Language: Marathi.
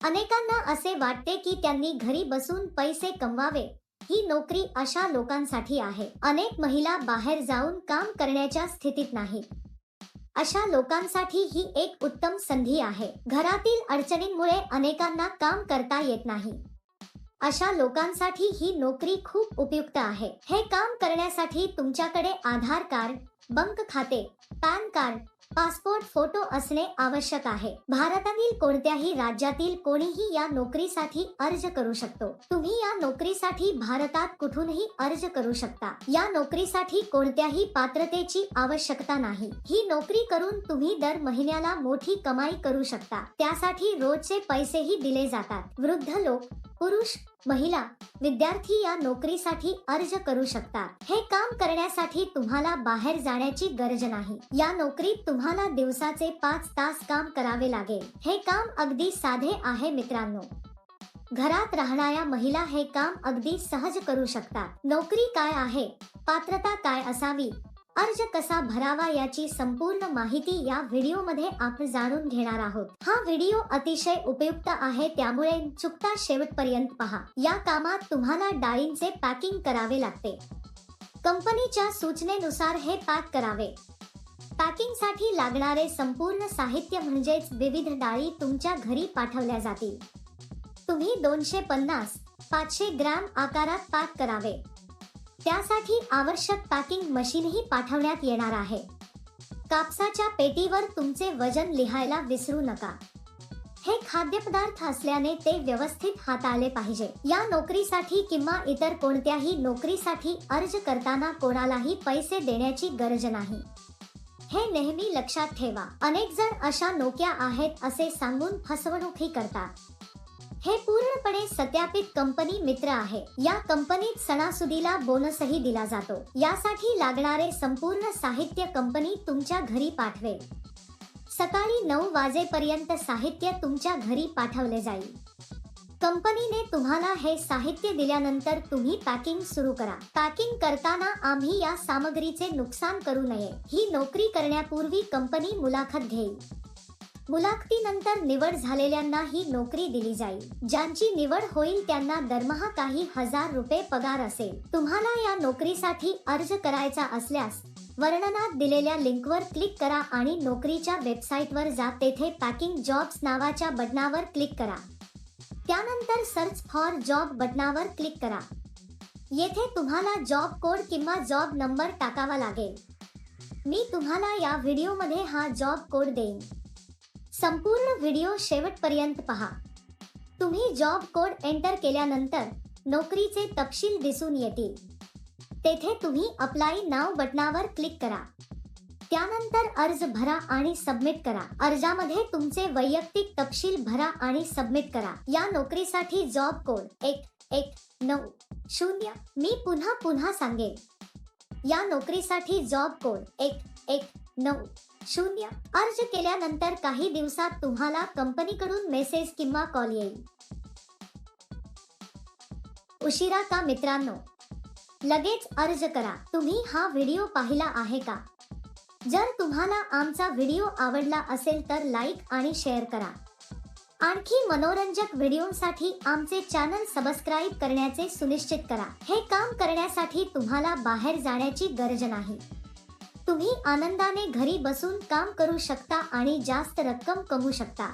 अनेकांना असे वाटते की त्यांनी घरी बसून पैसे कमवावे. ही नोकरी अशा लोकांसाठी आहे. अनेक महिला बाहेर जाऊन काम करण्याच्या स्थितीत नाही अशा लोकांसाठी ही एक उत्तम संधी आहे. घरातील अडचणींमुळे अनेकांना काम करता येत नाही. अशा लोकांसाठी ही नोकरी खूप उपयुक्त आहे. हे काम करण्यासाठी तुमच्याकडे आधार कार्ड बँक खाते पॅन कार्ड पासपोर्ट फोटो असणे आवश्यक आहे. भारतातील कोणत्याही राज्यातील कोणीही या नोकरीसाठी अर्ज करू शकतो. तुम्ही या नोकरीसाठी भारतात कुठूनही अर्ज करू शकता. या नोकरीसाठी कोणत्याही पात्रतेची आवश्यकता नाही. ही नोकरी करून तुम्ही दर महिन्याला मोठी कमाई करू शकता. त्यासाठी रोजचे पैसेही दिले जातात. वृद्ध लोक पुरुष महिला विद्यार्थी या नोकरीसाठी अर्ज करू शकतात. हे काम करण्यासाठी तुम्हाला बाहेर जाण्याची गरज नाही. या नोकरीत तुम्हाला दिवसाचे पाच तास काम करावे लागेल. हे काम अगदी साधे आहे मित्रांनो. घरात राहणाऱ्या महिला हे काम अगदी सहज करू शकतात. नोकरी काय आहे? पात्रता काय असावी? अर्ज कसा भरावा याची संपूर्ण माहिती या व्हिडिओमध्ये आपण जाणून घेणार आहोत. हा व्हिडिओ अतिशय उपयुक्त आहे त्यामुळे चुकता शेवटपर्यंत पहा. या कामात तुम्हाला डाळींचे पॅकिंग करावे लागते. कंपनीच्या सूचनेनुसार हे पॅक करावे. पॅकिंगसाठी लागणारे संपूर्ण साहित्य म्हणजेच विविध डाळी तुमच्या घरी पाठवल्या जातील. तुम्ही दोनशे पन्नास पाचशे ग्रॅम आकारात पॅक करावे. त्यासाठी आवश्यक पॅकिंग मशीनही पाठवण्यात येणार आहे. कापसाच्या पेटीवर तुमचे वजन लिहायला विसरू नका. हे खाद्यपदार्थ असल्याने ते व्यवस्थित हाताळले पाहिजे. या नोकरीसाठी किंवा इतर कोणत्याही नोकरीसाठी अर्ज करताना कोणालाही पैसे देण्याची गरज नाही. हे नेहमी लक्षात ठेवा. अनेक जण अशा नोक्या आहेत असे सांगून फसवणूकही करतात. हे पूर्णपणे सत्यापित कंपनी मित्र आहे. या कंपनीत सणासुदीला बोनसही दिला जातो. यासाठी लागणारे संपूर्ण साहित्य कंपनी तुमच्या घरी पाठवेल. सकाळी नऊ वाजेपर्यंत साहित्य तुमच्या घरी पाठवले जाईल. कंपनीने तुम्हाला हे साहित्य दिल्यानंतर तुम्ही पॅकिंग सुरू करा. पॅकिंग करताना आम्ही या सामग्रीचे नुकसान करू नये. ही नोकरी करण्यापूर्वी कंपनी मुलाखत घेईल. मुलाखतीनंतर निवड झालेल्यांना ही नोकरी दिली जाईल. ज्यांची निवड होईल त्यांना दरमहा काही हजार रुपये पगार असेल. तुम्हाला या नोकरीसाठी अर्ज करायचा असल्यास वर्णनात दिलेल्या लिंकवर क्लिक करा आणि नोकरीच्या वेबसाईटवर जा. तेथे पॅकिंग जॉब्स नावाच्या बटनावर क्लिक करा. त्यानंतर सर्च फॉर जॉब बटनावर क्लिक करा. येथे तुम्हाला जॉब कोड किंवा जॉब नंबर टाकावा लागेल. मी तुम्हाला या व्हिडिओमध्ये हा जॉब कोड देईन. संपूर्ण व्हिडिओ शेवटपर्यंत पहा. तुम्ही जॉब कोड एंटर केल्यानंतर नोकरीचे तपशील दिसून येतील. तेथे तुम्ही अप्लाय नाव बटनावर क्लिक करा. त्यानंतर अर्ज भरा आणि सबमिट करा. अर्जामध्ये तुमचे वैयक्तिक तपशील भरा आणि सबमिट करा. या नोकरीसाठी जॉब कोड एक एक नऊ शून्य मी पुन्हा पुन्हा सांगेन. या नोकरीसाठी जॉब कोड एक एक नऊ. शून्य. अर्ज केल्यानंतर काही दिवसात तुम्हाला कंपनीकडून मेसेज किंवा कॉल येईल. उशिरा का मित्रांनो? लगेच अर्ज करा. तुम्ही हा व्हिडिओ पाहिला आहे का? जर तुम्हाला आमचा व्हिडिओ आवडला असेल तर लाईक आणि शेअर करा. आणखी मनोरंजक व्हिडिओसाठी आमचे चॅनल सबस्क्राईब करण्याचे सुनिश्चित करा. हे काम करण्यासाठी तुम्हाला बाहेर जाण्याची गरज नाही. तुम्ही आनंदाने घरी बसून काम करू शकता आणि जास्त रक्कम कमवू शकता.